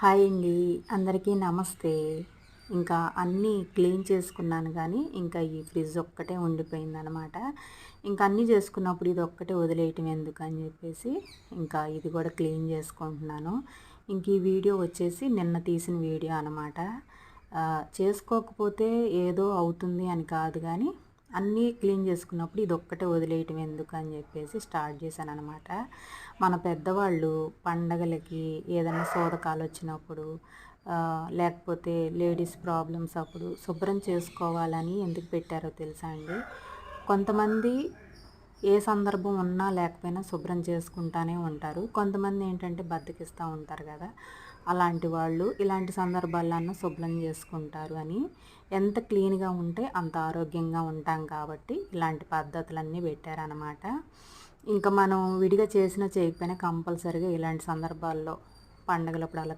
Hi అండి. అందరికీ నమస్తే. ఇంకా అన్నీ క్లీన్ చేసుకున్నాను కానీ ఇంకా ఈ ఫ్రిడ్జ్ ఒక్కటే ఉండిపోయిందనమాట. ఇంకా అన్నీ చేసుకున్నప్పుడు ఇది ఒక్కటే వదిలేయటం ఎందుకు అని చెప్పేసి ఇంకా ఇది కూడా క్లీన్ చేసుకుంటున్నాను. ఇంక ఈ వీడియో వచ్చేసి నిన్న తీసిన వీడియో అనమాట. చేసుకోకపోతే ఏదో అవుతుంది అని కాదు కానీ అన్నీ క్లీన్ చేసుకున్నప్పుడు ఇది ఒక్కటే వదిలేయటం ఎందుకు అని చెప్పేసి స్టార్ట్ చేశాను అనమాట మన పెద్దవాళ్ళు పండగలకి ఏదైనా సోదకాలు వచ్చినప్పుడు లేకపోతే లేడీస్ ప్రాబ్లమ్స్ అప్పుడు శుభ్రం చేసుకోవాలని ఎందుకు పెట్టారో తెలుసా అండి? కొంతమంది ఏ సందర్భం ఉన్నా లేకపోయినా శుభ్రం చేసుకుంటానే ఉంటారు. కొంతమంది ఏంటంటే బద్దకిస్తూ ఉంటారు కదా అలాంటి వాళ్ళు ఇలాంటి సందర్భాలన్నా శుభ్రం చేసుకుంటారు అని. ఎంత క్లీన్గా ఉంటే అంత ఆరోగ్యంగా ఉంటాం కాబట్టి ఇలాంటి పద్ధతులన్నీ పెట్టారనమాట ఇంకా మనం విడిగా చేసినా చేయకపోయినా కంపల్సరీగా ఇలాంటి సందర్భాల్లో పండగలప్పుడు అలా